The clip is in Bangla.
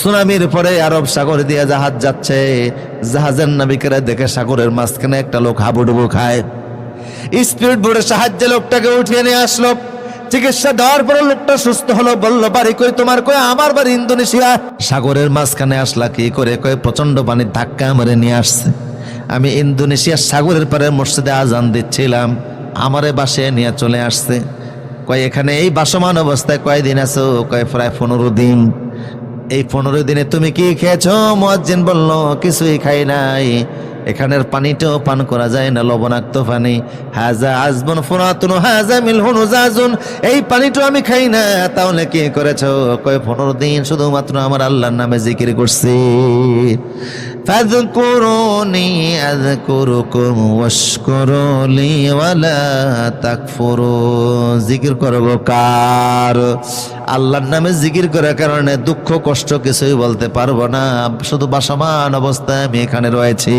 সুনামির পরে আরব সাগর দিয়ে জাহাজ যাচ্ছে। জাহাজের নাবিকেরা দেখে সাগরের মাঝখানে একটা লোক হাবুডুবু খায়। স্পিড বোর্ডের সাহায্যে লোকটাকে উঠিয়ে নিয়ে আসলো। চিকিৎসা দেওয়ার পরে লোকটা সুস্থ হলো, বলল, বাড়ি কই তোমার? কই আমার বাড়ি, ইন্দোনেশিয়া? সাগরের মাঝখানে আসলা কি করে কই প্রচণ্ড পানির ধাক্কা মারে নিয়ে আসছে। আমি ইন্দোনেশিয়ার সাগরের পারে মসজিদে আজান দিচ্ছিলাম। আমারে বাসে নিয়ে চলে আসছে। কয়, এখানে এই বাসমান অবস্থায় কয়দিন আছো? কয়, প্রায় পনেরো দিন। এই পনেরো দিনে তুমি কি খেয়েছ? মোয়াজ্জিন বলল, কিছুই খাই নাই। এখানের পানিটাও পান করা যায় না, লবণাক্ত পানি। হাজা আজবন ফুরাতুন, হাজা মিলহুন জাজুন এই পানিটাও আমি খাই না। তাহলে কি করেছ? কয়, পনেরো দিন শুধুমাত্র আমার আল্লাহর নামে জিকির করছি। ফাযকুরুনি واشكروا لي ولا تكفروا। জিকির করব কার। আল্লাহর নামে জিকির করার কারণে দুঃখ, কষ্ট কিছুই বলতে পারব না। শুধু বাসমান অবস্থায় আমি এখানে রয়েছি।